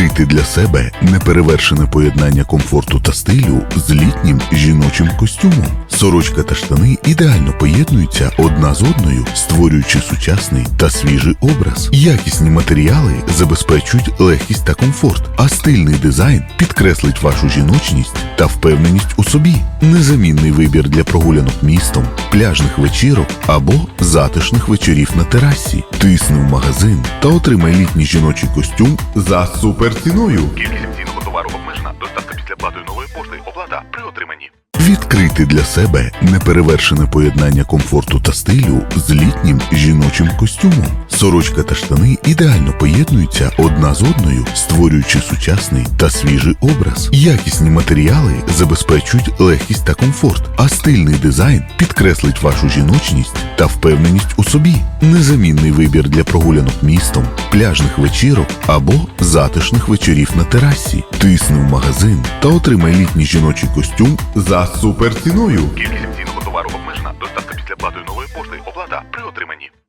Відкрити для себе неперевершене поєднання комфорту та стилю з літнім жіночим костюмом. Сорочка та штани ідеально поєднуються одна з одною, створюючи сучасний та свіжий образ. Якісні матеріали забезпечують легкість та комфорт, а стильний дизайн підкреслить вашу жіночність та впевненість у собі. Незамінний вибір для прогулянок містом, пляжних вечірок або затишних вечорів на терасі. Тисни в магазин та отримай літній жіночий костюм за суперціною. Кількість цінного товару обмежена. Доставка після платою нової пошти. Відкрити для себе неперевершене поєднання комфорту та стилю з літнім жіночим костюмом. Сорочка та штани ідеально поєднуються одна з одною, створюючи сучасний та свіжий образ. Якісні матеріали забезпечують легкість та комфорт, а стильний дизайн підкреслить вашу жіночність та впевненість у собі. Незамінний вибір для прогулянок містом, пляжних вечірок або затишних вечорів на терасі. Тисни в магазин та отримай літній жіночий костюм за суперціною. Кількість цінного товару обмежена. Доставка після платою нової пошти. Оплата.